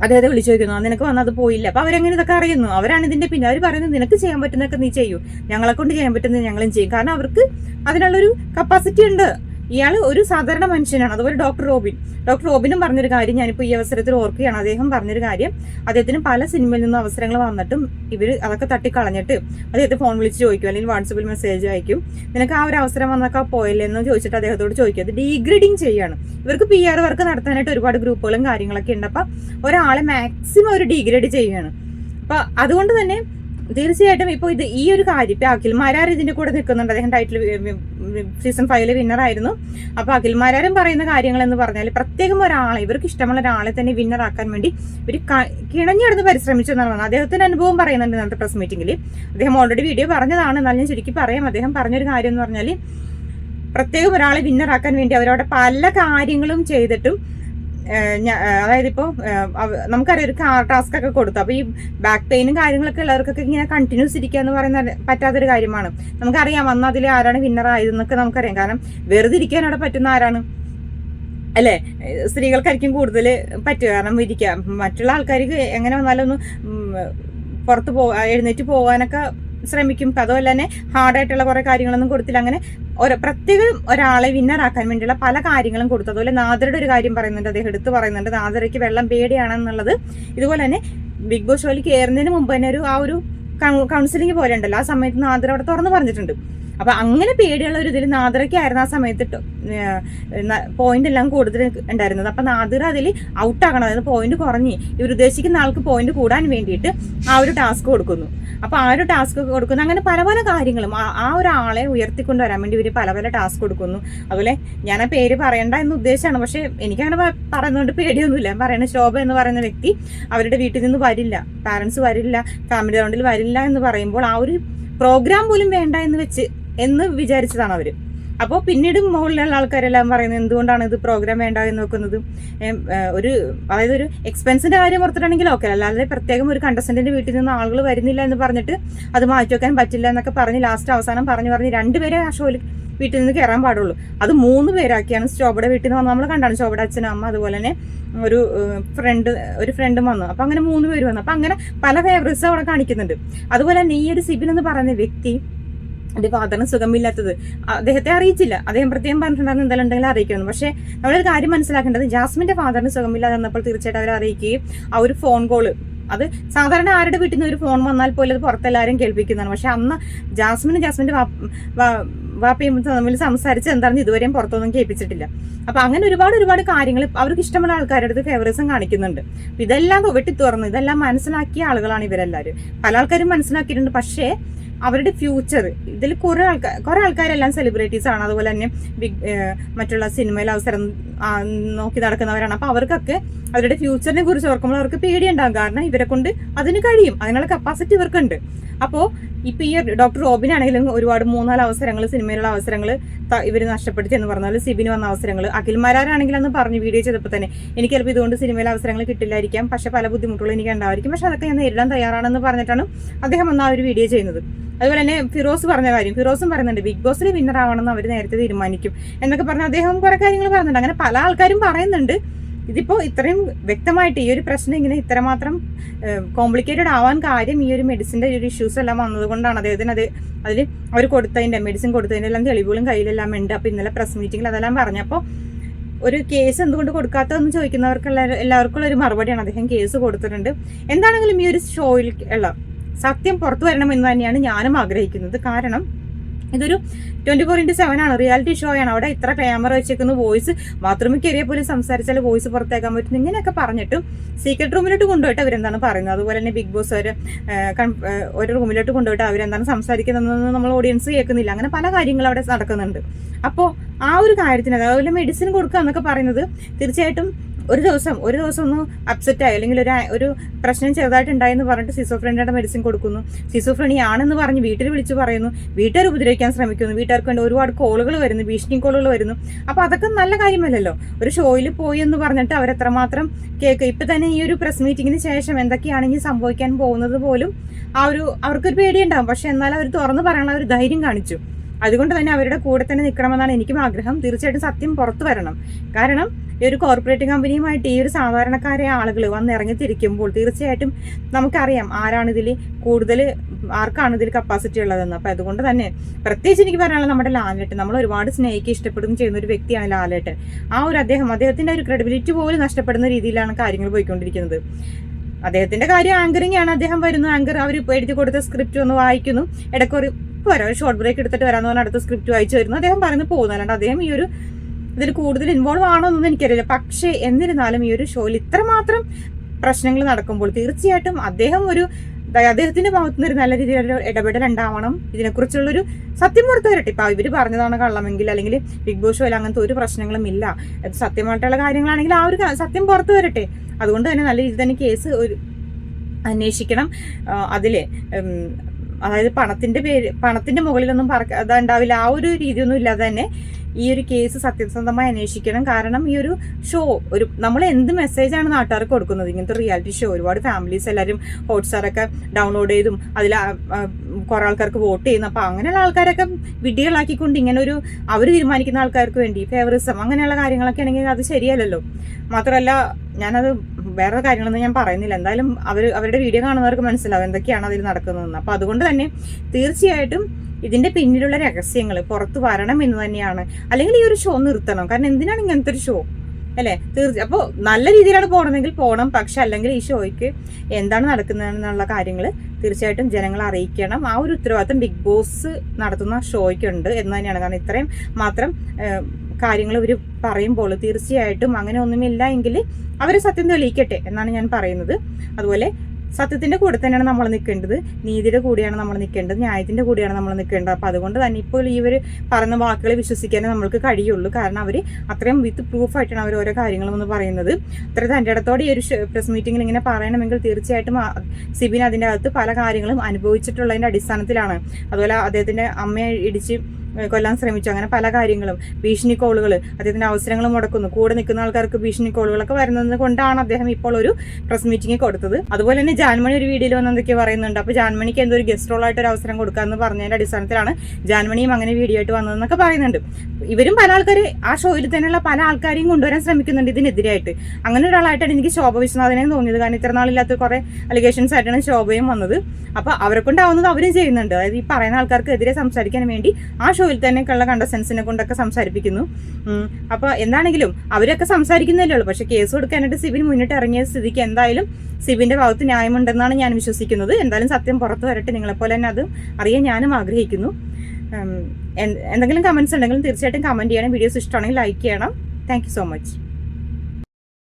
അദ്ദേഹത്തെ വിളിച്ചു ചോദിക്കുന്നു. "ആ, നിനക്ക് വന്നത് പോയില്ല. അപ്പൊ അവരങ്ങനെ ഇതൊക്കെ അറിയുന്നു. അവരാണ് ഇതിന്റെ പിന്നെ അവർ പറയുന്നത് നിനക്ക് ചെയ്യാൻ പറ്റുന്നതൊക്കെ നീ ചെയ്യൂ. ഞങ്ങളെ കൊണ്ട് ചെയ്യാൻ പറ്റുന്നത് ഞങ്ങളും ചെയ്യും. കാരണം അവർക്ക് അതിനുള്ളൊരു കപ്പാസിറ്റി ഉണ്ട്. ഇയാൾ ഒരു സാധാരണ മനുഷ്യനാണ്. അതുപോലെ ഡോക്ടർ റോബിൻ. ഡോക്ടർ റോബിനും പറഞ്ഞൊരു കാര്യം ഞാനിപ്പോൾ ഈ അവസരത്തിൽ ഓർക്കുകയാണ്. അദ്ദേഹം പറഞ്ഞൊരു കാര്യം. അദ്ദേഹത്തിന് പല സിനിമയിൽ നിന്നും അവസരങ്ങൾ വന്നിട്ടും ഇവർ അതൊക്കെ തട്ടിക്കളഞ്ഞിട്ട് അദ്ദേഹത്തെ ഫോൺ വിളിച്ച് ചോദിക്കും. അല്ലെങ്കിൽ വാട്സപ്പിൽ മെസ്സേജ് അയക്കും. നിനക്ക് ആ ഒരു അവസരം വന്നൊക്കെ പോയല്ലേ എന്ന് ചോദിച്ചിട്ട് അദ്ദേഹത്തോട് ചോദിക്കും. അത് ഡീഗ്രേഡിങ് ചെയ്യാണ്. ഇവർക്ക് പി ആർ വർക്ക് നടത്താനായിട്ട് ഒരുപാട് ഗ്രൂപ്പുകളും കാര്യങ്ങളൊക്കെ ഉണ്ട്. അപ്പം ഒരാളെ മാക്സിമം ഒരു ഡീഗ്രേഡ് ചെയ്യുകയാണ്. അപ്പം അതുകൊണ്ട് തന്നെ തീർച്ചയായിട്ടും ഇപ്പോൾ ഇത് ഈ ഒരു കാര്യം ഇപ്പൊ അഖിൽമാരാർ ഇതിന്റെ കൂടെ നിൽക്കുന്നുണ്ട്. അദ്ദേഹം ടൈറ്റിൽ സീസൺ ഫൈവിൽ വിന്നർ ആയിരുന്നു. അപ്പൊ അഖിൽമാരാരും പറയുന്ന കാര്യങ്ങൾ എന്ന് പറഞ്ഞാൽ പ്രത്യേകം ഒരാളെ ഇവർക്ക് ഇഷ്ടമുള്ള ഒരാളെ തന്നെ വിന്നർ ആക്കാൻ വേണ്ടി ഇവർ കിണഞ്ഞെടുത്ത് പരിശ്രമിച്ചു എന്നാണ് അദ്ദേഹത്തിന്റെ അനുഭവം പറയുന്നുണ്ട് ഇന്നത്തെ പ്രസ് മീറ്റിംഗിൽ അദ്ദേഹം ഓൾറെഡി വീഡിയോ പറഞ്ഞതാണ്. എന്നാലും ഞാൻ ശരിക്കും പറയാം അദ്ദേഹം പറഞ്ഞൊരു കാര്യം എന്ന് പറഞ്ഞാൽ പ്രത്യേകം ഒരാളെ വിന്നറാക്കാൻ വേണ്ടി അവരവിടെ പല കാര്യങ്ങളും ചെയ്തിട്ടും അതായത് ഇപ്പോൾ നമുക്കറിയാം ഒരു കാർ ടാസ്ക് ഒക്കെ കൊടുത്തു. അപ്പോൾ ഈ ബാക്ക് പെയിനും കാര്യങ്ങളൊക്കെ ഉള്ളവർക്കൊക്കെ ഇങ്ങനെ കണ്ടിന്യൂസ് ഇരിക്കുക എന്ന് പറയുന്ന പറ്റാത്തൊരു കാര്യമാണ്. നമുക്കറിയാം അന്ന് അതിൽ ആരാണ് വിന്നർ ആയതെന്നൊക്കെ നമുക്കറിയാം. കാരണം വെറുതെ ഇരിക്കാൻ അവിടെ പറ്റുന്ന ആരാണ്? അല്ലേ? സ്ത്രീകൾക്കായിരിക്കും കൂടുതൽ പറ്റുക. കാരണം ഇരിക്കുക മറ്റുള്ള ആൾക്കാർക്ക് എങ്ങനെ വന്നാലും ഒന്ന് പുറത്ത് പോ എഴുന്നേറ്റ് പോകാനൊക്കെ ശ്രമിക്കും. അതുപോലെ തന്നെ ഹാർഡായിട്ടുള്ള കുറേ കാര്യങ്ങളൊന്നും കൊടുത്തില്ല. അങ്ങനെ ഒരു പ്രത്യേകം ഒരാളെ വിന്നറാക്കാൻ വേണ്ടിയുള്ള പല കാര്യങ്ങളും കൊടുത്തു അതുപോലെ നാദരുടെ ഒരു കാര്യം പറയുന്നുണ്ട് അദ്ദേഹം എടുത്തു പറയുന്നുണ്ട്. നാദരയ്ക്ക് വെള്ളം പേടിയാണെന്നുള്ളത്. ഇതുപോലെ തന്നെ ബിഗ് ബോസ് ഷോയിൽ കയറുന്നതിന് മുമ്പ് തന്നെ ഒരു ആ ഒരു കൗൺസിലിംഗ് പോലെ ഉണ്ടല്ലോ. ആ സമയത്ത് നാദർ അവിടെ തുറന്നു പറഞ്ഞിട്ടുണ്ട്. അപ്പൊ അങ്ങനെ പേടിയുള്ള ഒരു ഇതിൽ നാദറക്കായിരുന്നു ആ സമയത്ത് പോയിന്റ് എല്ലാം കൂടുതൽ ഉണ്ടായിരുന്നത്. അപ്പൊ നാദിർ അതിൽ ആകണം. അതായത് പോയിന്റ് കുറഞ്ഞ് ഇവർ ഉദ്ദേശിക്കുന്ന ആൾക്ക് പോയിന്റ് കൂടാൻ വേണ്ടിയിട്ട് ആ ഒരു ടാസ്ക് കൊടുക്കുന്നു. അപ്പൊ ആ ഒരു ടാസ്ക് കൊടുക്കുന്നു. അങ്ങനെ പല പല കാര്യങ്ങളും. ആ- ഒരാളെ ഒരാളെ ഉയർത്തിക്കൊണ്ടുവരാൻ വേണ്ടി ഇവർ പല പല ടാസ്ക് കൊടുക്കുന്നു. അതുപോലെ ഞാൻ ആ പേര് പറയണ്ട എന്ന ഉദ്ദേശമാണ് പക്ഷെ എനിക്കങ്ങനെ പറയുന്നതുകൊണ്ട് പേടിയൊന്നുമില്ല. പറയണ ശോഭ എന്ന് പറയുന്ന വ്യക്തി അവരുടെ വീട്ടിൽ നിന്ന് വരില്ല. പാരന്റ്സ് വരില്ല. ഫാമിലി റൗണ്ടിൽ വരില്ല എന്ന് പറയുമ്പോൾ ആ ഒരു പ്രോഗ്രാം പോലും വേണ്ട എന്ന് വെച്ച് എന്ന് വിചാരിച്ചതാണ് അവർ അപ്പോൾ പിന്നീട് മുകളിലുള്ള ആൾക്കാരെല്ലാം പറയുന്നത് എന്തുകൊണ്ടാണ് ഇത് പ്രോഗ്രാം വേണ്ട എന്ന് നോക്കുന്നത് ഒരു അതായത് ഒരു എക്സ്പെൻസിന്റെ കാര്യം ഓർത്തിട്ടാണെങ്കിൽ ഓക്കെ അല്ലാതെ പ്രത്യേകം ഒരു കണ്ടസ്റ്റന്റിന്റെ വീട്ടിൽ നിന്ന് ആളുകൾ വരുന്നില്ല എന്ന് പറഞ്ഞിട്ട് അത് മാറ്റി വെക്കാൻ പറ്റില്ല എന്നൊക്കെ പറഞ്ഞ് ലാസ്റ്റ് അവസാനം പറഞ്ഞു പറഞ്ഞ് രണ്ടുപേരെ ആ ഷോയിൽ വീട്ടിൽ നിന്ന് കയറാൻ പാടുള്ളൂ. അത് മൂന്ന് പേരാക്കിയാണ് ശോഭയുടെ വീട്ടിൽ നിന്ന് വന്ന് നമ്മൾ കണ്ടാണ് ശോഭയുടെ അച്ഛനും അമ്മ അതുപോലെ തന്നെ ഒരു ഫ്രണ്ട് ഒരു ഫ്രണ്ടും വന്നു. അപ്പം അങ്ങനെ മൂന്ന് പേര് വന്നു. അപ്പം അങ്ങനെ പല ഫേവറേറ്റ്സും അവിടെ കാണിക്കുന്നുണ്ട്. അതുപോലെ തന്നെ ഈ ഒരു സിബിൻ എന്ന് പറയുന്ന വ്യക്തി എന്റെ ഫാദറിന് സുഖമില്ലാത്തത്. അദ്ദേഹത്തെ അറിയിച്ചില്ല. അദ്ദേഹം പ്രത്യേകം പറഞ്ഞിട്ടുണ്ടായിരുന്നു എന്തെങ്കിലും ഉണ്ടെങ്കിൽ അറിയിക്കണം പക്ഷേ നമ്മളൊരു കാര്യം മനസ്സിലാക്കേണ്ടത് ജാസ്മിന്റെ ഫാദറിന് സുഖമില്ലാതെ വന്നപ്പോൾ തീർച്ചയായിട്ടും അവർ അറിയിക്കുകയും ആ ഒരു ഫോൺ കോൾ അത് സാധാരണ ആരുടെ വീട്ടിൽ നിന്ന് ഒരു ഫോൺ വന്നാൽ പോലും അത് പുറത്തെല്ലാവരും കേൾപ്പിക്കുന്നതാണ്. പക്ഷെ അന്ന് ജാസ്മിനും ജാസ്മിന്റെ വാപ്പ- വാപ്പയും തമ്മിൽ സംസാരിച്ച് എന്താണെന്ന് ഇതുവരെയും പുറത്തൊന്നും കേൾപ്പിച്ചിട്ടില്ല. അപ്പൊ അങ്ങനെ ഒരുപാട് ഒരുപാട് കാര്യങ്ങൾ അവർക്ക് ഇഷ്ടമുള്ള ആൾക്കാരുടെ അടുത്ത് ഫേവറിസം കാണിക്കുന്നുണ്ട്. ഇതെല്ലാം വെട്ടി തുറന്നു ഇതെല്ലാം മനസ്സിലാക്കിയ ആളുകളാണ് ഇവരെല്ലാവരും. പല ആൾക്കാരും മനസ്സിലാക്കിയിട്ടുണ്ട്. പക്ഷേ അവരുടെ ഫ്യൂച്ചർ ഇതിൽ കുറെ ആൾക്കാർ കുറെ ആൾക്കാരെല്ലാം സെലിബ്രിറ്റീസ് ആണ്. അതുപോലെ തന്നെ ബിഗ് മറ്റുള്ള സിനിമയിൽ അവസരം നോക്കി നടക്കുന്നവരാണ്. അപ്പോൾ അവർക്കൊക്കെ അവരുടെ ഫ്യൂച്ചറിനെ കുറിച്ച് ഓർക്കുമ്പോൾ അവർക്ക് പേടിയുണ്ടാകും. കാരണം ഇവരെ കൊണ്ട് അതിന് കഴിയും. അതിനുള്ള കപ്പാസിറ്റി ഇവർക്കുണ്ട്. അപ്പോൾ ഇപ്പൊ ഈ ഡോക്ടർ റോബിൻ ആണെങ്കിലും ഒരുപാട് മൂന്നാൽ അവസരങ്ങൾ സിനിമയിലുള്ള അവസരങ്ങൾ ഇവർ നഷ്ടപ്പെടുത്തി എന്ന് പറഞ്ഞാൽ സിബിന് വന്ന അവസരങ്ങൾ അഖിൽമാരാണെങ്കിൽ അന്ന് പറഞ്ഞു വീഡിയോ ചെയ്തപ്പോൾ തന്നെ എനിക്ക് ചിലപ്പോൾ ഇതുകൊണ്ട് സിനിമയിലെ അവസരങ്ങൾ കിട്ടില്ലായിരിക്കാം. പക്ഷെ പല ബുദ്ധിമുട്ടുകളും എനിക്ക് ഉണ്ടായിരിക്കും പക്ഷെ അതൊക്കെ ഞാൻ നേരിടാൻ തയ്യാറാണെന്ന് പറഞ്ഞിട്ടാണ് അദ്ദേഹം അന്ന് ആ ഒരു വീഡിയോ ചെയ്യുന്നത്. അതുപോലെ തന്നെ ഫിറോസ് പറഞ്ഞ കാര്യം ഫിറോസും പറയുന്നുണ്ട് ബിഗ് ബോസിൽ വിന്നർ ആവണമെന്ന് അവർ നേരത്തെ തീരുമാനിക്കും. എന്നൊക്കെ പറഞ്ഞ് അദ്ദേഹം കുറെ കാര്യങ്ങൾ പറയുന്നുണ്ട് അങ്ങനെ പല ആൾക്കാരും പറയുന്നുണ്ട്. ഇതിപ്പോ ഇത്രയും വ്യക്തമായിട്ട് ഈ ഒരു പ്രശ്നം ഇങ്ങനെ ഇത്രമാത്രം കോംപ്ലിക്കേറ്റഡ് ആവാൻ കാര്യം ഈ ഒരു മെഡിസിന്റെ ഒരു ഇഷ്യൂസ് എല്ലാം വന്നതുകൊണ്ടാണ് അദ്ദേഹത്തിന് അത് അതിൽ അവർ കൊടുത്തതിന്റെ മെഡിസിൻ കൊടുത്തതിന്റെ എല്ലാം തെളിവുകളും കയ്യിലെല്ലാം ഉണ്ട്. അപ്പൊ ഇന്നലെ പ്രസ് മീറ്റിംഗിൽ അതെല്ലാം പറഞ്ഞപ്പോൾ ഒരു കേസ് എന്തുകൊണ്ട് കൊടുക്കാത്തതെന്ന് ചോദിക്കുന്നവർക്കുള്ള എല്ലാവർക്കും ഒരു മറുപടിയാണ് അദ്ദേഹം കേസ് കൊടുത്തിട്ടുണ്ട്. എന്താണെങ്കിലും ഈ ഒരു ഷോയിൽ ഉള്ള സത്യം പുറത്തു വരണമെന്ന് തന്നെയാണ് ഞാനും ആഗ്രഹിക്കുന്നത്. കാരണം ഇതൊരു ട്വന്റി ഫോർ ഇന്റു സെവൻ ആണ്. റിയാലിറ്റി ഷോ ആണ്. അവിടെ ഇത്ര ക്യാമറ വെച്ചേക്കുന്ന. വോയിസ് ബാത്റൂമിൽ കയറിയ പോലും സംസാരിച്ചാൽ വോയിസ് പുറത്തേക്കാൻ പറ്റും. ഇങ്ങനെയൊക്കെ പറഞ്ഞിട്ടും സീക്രട്ട് റൂമിലോട്ട് കൊണ്ടുപോയിട്ട് അവരെന്താണ് പറയുന്നത്? അതുപോലെ തന്നെ ബിഗ് ബോസ് അവർ ഒരു റൂമിലോട്ട് കൊണ്ടുപോയിട്ട് അവരെന്താണ് സംസാരിക്കുന്നതെന്ന് നമ്മൾ ഓഡിയൻസ് കേൾക്കുന്നില്ല. അങ്ങനെ പല കാര്യങ്ങളും അവിടെ നടക്കുന്നുണ്ട്. അപ്പോൾ ആ ഒരു കാര്യത്തിന് അതുപോലെ മെഡിസിൻ കൊടുക്കുക എന്നൊക്കെ പറയുന്നത് തീർച്ചയായിട്ടും ഒരു ദിവസം ഒരു ദിവസം ഒന്ന് അപ്സെറ്റ് ആയി. അല്ലെങ്കിൽ ഒരു ഒരു പ്രശ്നം ചെറുതായിട്ടുണ്ടായെന്ന് പറഞ്ഞിട്ട് സിസോഫ്രണിയുടെ മെഡിസിൻ കൊടുക്കുന്നു. സിസോഫ്രണി ആണെന്ന് പറഞ്ഞ് വീട്ടിൽ വിളിച്ച് പറയുന്നു. വീട്ടുകാർ ഉപദ്രവിക്കാൻ ശ്രമിക്കുന്നു. വീട്ടുകാർക്ക് വേണ്ടി ഒരുപാട് കോളുകൾ വരുന്നു. ഭീഷണി കോളുകൾ വരുന്നു. അപ്പോൾ അതൊക്കെ നല്ല കാര്യമല്ലല്ലോ. ഒരു ഷോയിൽ പോയി എന്ന് പറഞ്ഞിട്ട് അവരെത്രമാത്രം കേക്ക്. ഇപ്പം തന്നെ ഈ ഒരു പ്രസ് മീറ്റിങ്ങിന് ശേഷം എന്തൊക്കെയാണ് ഇനി സംഭവിക്കാൻ പോകുന്നത് പോലും ആ ഒരു അവർക്കൊരു പേടിയുണ്ടാകും പക്ഷെ എന്നാൽ അവർ തുറന്നു പറയാനുള്ള ഒരു ധൈര്യം കാണിച്ചു. അതുകൊണ്ട് തന്നെ അവരുടെ കൂടെ തന്നെ നിൽക്കണമെന്നാണ് എനിക്കും ആഗ്രഹം. തീർച്ചയായിട്ടും സത്യം പുറത്തു വരണം. കാരണം ഈ ഒരു കോർപ്പറേറ്റ് കമ്പനിയുമായിട്ട് ഈ ഒരു സാധാരണക്കാരെ ആളുകൾ വന്ന് ഇറങ്ങിത്തിരിക്കുമ്പോൾ തീർച്ചയായിട്ടും നമുക്കറിയാം ആരാണ് ഇതിൽ കൂടുതൽ ആർക്കാണ് ഇതിൽ കപ്പാസിറ്റി ഉള്ളതെന്ന്. അപ്പം അതുകൊണ്ട് തന്നെ പ്രത്യേകിച്ച് എനിക്ക് പറയാനുള്ളത് നമ്മുടെ ലാലേട്ടൻ നമ്മൾ ഒരുപാട് സ്നേഹിക്കുക ഇഷ്ടപ്പെടുകയും ചെയ്യുന്ന ഒരു വ്യക്തിയാണ് ലാലേട്ടൻ. ആ ഒരു അദ്ദേഹം അദ്ദേഹത്തിന്റെ ഒരു ക്രെഡിബിലിറ്റി പോലും നഷ്ടപ്പെടുന്ന രീതിയിലാണ് കാര്യങ്ങൾ പോയിക്കൊണ്ടിരിക്കുന്നത്. അദ്ദേഹത്തിന്റെ കാര്യം ആങ്കറിംഗ് ആണ്. അദ്ദേഹം വരുന്നു ആങ്കർ അവർ എഴുതി കൊടുത്ത സ്ക്രിപ്റ്റ് ഒന്ന് വായിക്കുന്നു. ഇടയ്ക്ക് ഒരു വരാം ഒരു ഷോർട്ട് ബ്രേക്ക് എടുത്തിട്ട് വരാമെന്ന് പറഞ്ഞാൽ അടുത്ത സ്ക്രിപ്റ്റ് വായിച്ചു വരുന്നു. അദ്ദേഹം പറയുന്നത് പോകുന്നു അല്ലാണ്ട് അദ്ദേഹം ഈ ഒരു ഇതിൽ കൂടുതൽ ഇൻവോൾവ് ആണോ എന്നൊന്നും എനിക്കറിയില്ല. പക്ഷേ എന്നിരുന്നാലും ഈ ഒരു ഷോയിൽ ഇത്രമാത്രം പ്രശ്നങ്ങൾ നടക്കുമ്പോൾ തീർച്ചയായിട്ടും അദ്ദേഹം ഒരു അദ്ദേഹത്തിന്റെ ഭാഗത്തു നിന്ന് ഒരു നല്ല രീതിയിലൊരു ഇടപെടൽ ഉണ്ടാവണം. ഇതിനെക്കുറിച്ചുള്ളൊരു സത്യം പുറത്തു വരട്ടെ ഇപ്പൊ ഇവർ പറഞ്ഞതാണ് കള്ളമെങ്കിൽ അല്ലെങ്കിൽ ബിഗ് ബോസ് ഷോയിൽ അങ്ങനത്തെ ഒരു പ്രശ്നങ്ങളും ഇല്ല. സത്യമായിട്ടുള്ള കാര്യങ്ങളാണെങ്കിൽ ആ ഒരു സത്യം പുറത്തു വരട്ടെ. അതുകൊണ്ട് തന്നെ നല്ല രീതിയിൽ തന്നെ കേസ് ഒരു അന്വേഷിക്കണം. അതിലെ അതായത് പണത്തിന്റെ പേര് പണത്തിന്റെ മുകളിലൊന്നും പറക്ക അതുണ്ടാവില്ല ആ ഒരു രീതിയൊന്നും ഇല്ലാതെ തന്നെ ഈ ഒരു കേസ് സത്യസന്ധമായി അന്വേഷിക്കണം. കാരണം ഈ ഒരു ഷോ ഒരു നമ്മൾ എന്ത് മെസ്സേജാണ് നാട്ടുകാർക്ക് കൊടുക്കുന്നത്? ഇങ്ങനത്തെ റിയാലിറ്റി ഷോ ഒരുപാട് ഫാമിലീസ് എല്ലാവരും ഹോട്ട്സ്റ്റാറൊക്കെ ഡൗൺലോഡ് ചെയ്തും അതിൽ കുറെ ആൾക്കാർക്ക് വോട്ട് ചെയ്യുന്നു. അപ്പം അങ്ങനെയുള്ള ആൾക്കാരൊക്കെ വിഡ്ഢികളാക്കിക്കൊണ്ട് ഇങ്ങനെ ഒരു അവർ തീരുമാനിക്കുന്ന ആൾക്കാർക്ക് വേണ്ടി ഫേവറിസം അങ്ങനെയുള്ള കാര്യങ്ങളൊക്കെ ആണെങ്കിൽ അത് ശരിയല്ലല്ലോ. മാത്രമല്ല ഞാനത് വേറെ കാര്യങ്ങളൊന്നും ഞാൻ പറയുന്നില്ല. എന്തായാലും അവർ അവരുടെ വീഡിയോ കാണുന്നവർക്ക് മനസ്സിലാവും എന്തൊക്കെയാണ് അതിൽ നടക്കുന്നതെന്ന്. അപ്പൊ അതുകൊണ്ട് തന്നെ തീർച്ചയായിട്ടും ഇതിന്റെ പിന്നിലുള്ള രഹസ്യങ്ങൾ പുറത്തു വരണം എന്ന് തന്നെയാണ്. അല്ലെങ്കിൽ ഈ ഒരു ഷോ നിർത്തണം. കാരണം എന്തിനാണ് ഇങ്ങനത്തെ ഒരു ഷോ അല്ലേ? തീർച്ച അപ്പോൾ നല്ല രീതിയിലാണ് പോകണമെങ്കിൽ പോകണം പക്ഷെ അല്ലെങ്കിൽ ഈ ഷോയ്ക്ക് എന്താണ് നടക്കുന്നതെന്നുള്ള കാര്യങ്ങൾ തീർച്ചയായിട്ടും ജനങ്ങളെ അറിയിക്കണം. ആ ഒരു ഉത്തരവാദിത്തം ബിഗ് ബോസ് നടത്തുന്ന ഷോയ്ക്കുണ്ട് എന്ന് തന്നെയാണ്. കാരണം ഇത്രയും മാത്രം കാര്യങ്ങൾ ഇവർ പറയുമ്പോൾ തീർച്ചയായിട്ടും അങ്ങനെ ഒന്നുമില്ല എങ്കിൽ അവർ സത്യം തെളിയിക്കട്ടെ എന്നാണ് ഞാൻ പറയുന്നത്. അതുപോലെ സത്യത്തിന്റെ കൂടെ തന്നെയാണ് നമ്മൾ നിൽക്കേണ്ടത്. നീതിയുടെ കൂടെയാണ് നമ്മൾ നിൽക്കേണ്ടത്. ന്യായത്തിന്റെ കൂടെയാണ് നമ്മൾ നിൽക്കേണ്ടത്. അപ്പൊ അതുകൊണ്ട് തന്നെ ഇപ്പോൾ ഇവർ പറയുന്ന വാക്കുകളെ വിശ്വസിക്കാനേ നമ്മൾക്ക് കഴിയുള്ളൂ. കാരണം അവർ അത്രയും വിത്ത് പ്രൂഫായിട്ടാണ് അവർ ഓരോ കാര്യങ്ങളും എന്ന് പറയുന്നത്. അത്ര തന്റെ ഇടത്തോടെ ഈ ഒരു പ്രസ് മീറ്റിംഗിൽ ഇങ്ങനെ പറയണമെങ്കിൽ തീർച്ചയായിട്ടും സിബിൻ അതിന്റെ അകത്ത് പല കാര്യങ്ങളും അനുഭവിച്ചിട്ടുള്ളതിന്റെ അടിസ്ഥാനത്തിലാണ്. അതുപോലെ അദ്ദേഹത്തിന്റെ അമ്മയെ ഇടിച്ച് കൊല്ലാൻ ശ്രമിച്ചു. അങ്ങനെ പല കാര്യങ്ങളും. ഭീഷണി കോളുകൾ അദ്ദേഹത്തിന്റെ അവസരങ്ങൾ മുടക്കുന്നു. കൂടെ നിൽക്കുന്ന ആൾക്കാർക്ക് ഭീഷണി കോളുകളൊക്കെ വരുന്നത് കൊണ്ടാണ് അദ്ദേഹം ഇപ്പോൾ ഒരു പ്രസ് മീറ്റിംഗ് കൊടുത്തത്. അതുപോലെ തന്നെ ജാൻമണി ഒരു വീഡിയോയിൽ വന്ന് എന്തൊക്കെ പറയുന്നുണ്ട്. അപ്പോൾ ജാൻമണിക്ക് എന്തോ ഒരു ഗസ്റ്റ് റോളായിട്ട് ഒരു അവസരം കൊടുക്കാമെന്ന് പറഞ്ഞതിന്റെ അടിസ്ഥാനത്തിലാണ് ജാൻമണിയും അങ്ങനെ വീഡിയോ ആയിട്ട് വന്നതെന്നൊക്കെ പറയുന്നുണ്ട്. ഇവരും പല ആൾക്കാർ ആ ഷോയിൽ തന്നെയുള്ള പല ആൾക്കാരെയും കൊണ്ടുവരാൻ ശ്രമിക്കുന്നുണ്ട് ഇതിനെതിരായിട്ട്. അങ്ങനെ ഒരാളായിട്ടാണ് എനിക്ക് ശോഭ വിശ്വനാഥനെ തോന്നിയത്. കാരണം ഇത്ര നാളില്ലാത്ത കുറെ അലിഗേഷൻസ് ആയിട്ടാണ് ശോഭയും വന്നത്. അപ്പൊ അവരെ കൊണ്ടാവുന്നത് അവരും ചെയ്യുന്നുണ്ട്. അതായത് ഈ പറയുന്ന ആൾക്കാർക്ക് എതിരെ സംസാരിക്കാൻ വേണ്ടി ആ ഷോയിൽ തന്നെയൊക്കെയുള്ള കണ്ടസ്റ്റൻസിനെ കൊണ്ടൊക്കെ സംസാരിപ്പിക്കുന്നു. അപ്പൊ എന്താണെങ്കിലും അവരൊക്കെ സംസാരിക്കുന്നതല്ലേ ഉള്ളൂ. പക്ഷെ കേസ് കൊടുക്കാനായിട്ട് സിബിൻ മുന്നിട്ട് ഇറങ്ങിയ സ്ഥിതിക്ക് എന്തായാലും സിബിന്റെ ഭാഗത്ത് ന്യായമുണ്ടെന്നാണ് ഞാൻ വിശ്വസിക്കുന്നത്. എന്തായാലും സത്യം പുറത്തു വരട്ടെ. നിങ്ങളെപ്പോലെ തന്നെ അത് അറിയാൻ ഞാനും ആഗ്രഹിക്കുന്നു. എന്തെങ്കിലും കമന്റ്സ് ഉണ്ടെങ്കിലും തീർച്ചയായിട്ടും കമന്റ് ചെയ്യണം. വീഡിയോസ് ഇഷ്ടമാണെങ്കിൽ ലൈക്ക് ചെയ്യണം. Thank so much